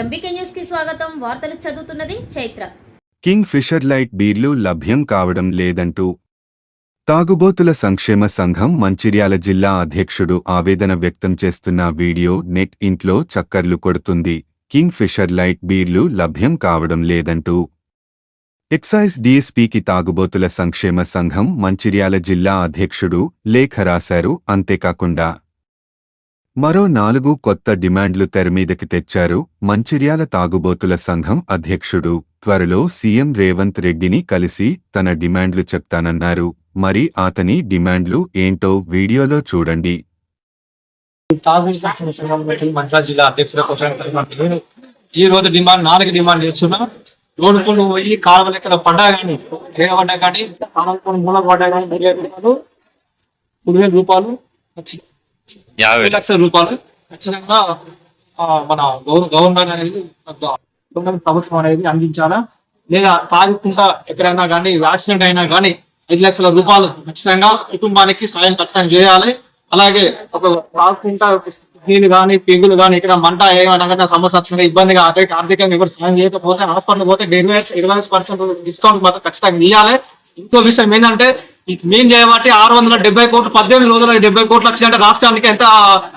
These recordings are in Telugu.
ఎంబీకే న్యూస్కి స్వాగతం. వార్తలు చదువుతున్నది చైత్ర. కింగ్ ఫిషర్ లైట్ బీర్లు లభ్యం కావడం లేదంటూ తాగుబోతుల సంక్షేమ సంఘం మంచిర్యాల జిల్లా అధ్యక్షుడు ఆవేదన వ్యక్తం చేస్తున్న వీడియో నెట్ ఇంట్లో చక్కర్లు కొడుతుంది. కింగ్ ఫిషర్ లైట్ బీర్లు లభ్యం కావడం లేదంటూ ఎక్సైజ్ డీఎస్పీకి తాగుబోతుల సంక్షేమ సంఘం మంచిర్యాల జిల్లా అధ్యక్షుడు లేఖ రాశారు. అంతేకాకుండా మరో నాలుగు కొత్త డిమాండ్లు తెరమీదకి తెచ్చారు. మంచిర్యాల తాగుబోతుల సంఘం అధ్యక్షుడు త్వరలో సీఎం రేవంత్ రెడ్డిని కలిసి తన డిమాండ్లు చెప్తానన్నారు. మరి అతని డిమాండ్లు ఏంటో వీడియోలో చూడండి. జిల్లా అధ్యక్షుల ఈ రోజు డిమాండ్ నాలుగు డిమాండ్ చేస్తున్నా. రోడ్డు పనులు పోయి కాలువ లెక్కల పడ్డా కానీ రేగ పడ్డా కానీ కాలువ మూల పడ్డా కానీ మూడు వేల రూపాయలు యాభై లక్షల రూపాయలు. ఖచ్చితంగా మన గవర్న- గవర్నమెంట్ అనేది గవర్నమెంట్ ప్రభుత్వం అనేది అందించాలా? లేదా తాగుకుంటా ఎక్కడైనా కానీ యాక్సిడెంట్ అయినా కానీ ఐదు లక్షల రూపాయలు ఖచ్చితంగా కుటుంబానికి సాయం ఖచ్చితంగా చేయాలి. అలాగే ఒక తాగుకుంటా నీళ్ళు కానీ పెంగులు కానీ ఇక్కడ మంట ఏమైనా కానీ సమస్య వచ్చింది ఇబ్బందిగా అదే ఆర్థికంగా ఎవరు సాయం చేయకపోతే హాస్పిటల్ పోతే ఇరవై ఇరవై పర్సెంట్ డిస్కౌంట్ మాత్రం ఖచ్చితంగా ఇవ్వాలి ఇంకో విషయం ఏంటంటే మేము చేయబట్టి ఆరు వందల డెబ్బై కోట్లు పద్దెనిమిది రోజుల డెబ్బై కోట్లు అంటే రాష్ట్రానికి ఎంత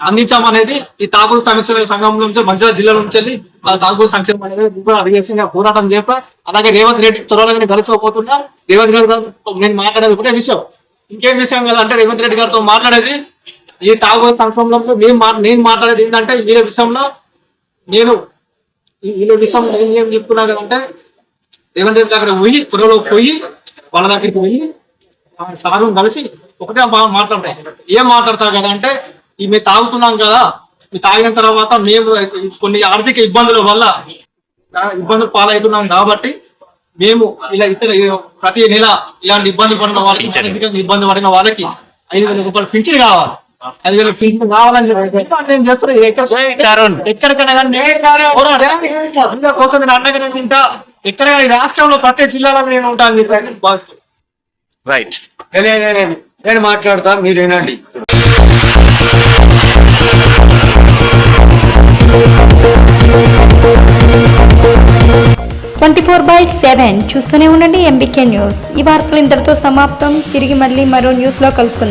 అందించామనేది ఈ తాగుడు సంక్షేమ సంఘం నుంచి మంచిర్యాల జిల్లా నుంచి వెళ్ళి ఆ తాగుడు సంక్షేమం అనేది కూడా అధిగేసి పోరాటం చేస్తా. అలాగే రేవంత్ రెడ్డి త్వరలోనే కలిసిపోతున్నా రేవంత్ రెడ్డి గారు నేను మాట్లాడేది ఒకటే విషయం. ఇంకేం విషయం కదా అంటే రేవంత్ రెడ్డి గారితో మాట్లాడేది ఈ తాగుడు సంక్షేమంలో మేము మా- నేను మాట్లాడేది ఏంటంటే వీళ్ళ విషయంలో నేను ఈ- వీళ్ళ విషయంలో నేను ఏం చెప్తున్నా కదంటే రేవంత్ రెడ్డి దగ్గర పోయి త్వరలో పోయి వాళ్ళ దగ్గరికి పోయి సారు కలిసి ఒకటే మాట్లాడతాం. ఏం మాట్లాడతారు కదా అంటే ఈ మేము తాగుతున్నాం కదా మీ తాగిన తర్వాత మేము కొన్ని ఆర్థిక ఇబ్బందుల వల్ల ఆ, ఇబ్బందులు పాలవుతున్నాం కాబట్టి మేము ఇలా ఇతర ప్రతి నెల ఇలాంటి ఇబ్బంది పడిన వాళ్ళకి ఇబ్బంది పడిన వాళ్ళకి ఐదు వేల రూపాయలు పింఛన్ కావాలి. ఐదు వేల పింఛన్ కావాలని నేను చేస్తున్నా ఎక్కడ ఎక్కడికైనా. అందరి కోసం నేను ఉంటా. ఈ రాష్ట్రంలో ప్రతి జిల్లాలో నేను ఉంటాను అని చెప్పి భావిస్తున్నాను రైట్ నేను- నేను- నేను- నేను మాట్లాడతా మీరు వినండి. ట్వంటీ ఫోర్ బై సెవెన్ చూస్తూనే ఉండండి ఎంబీకే న్యూస్ ఈ వార్తలు ఇంతటితో సమాప్తం. తిరిగి మళ్ళీ మరో న్యూస్లో కలుసుకుందాం.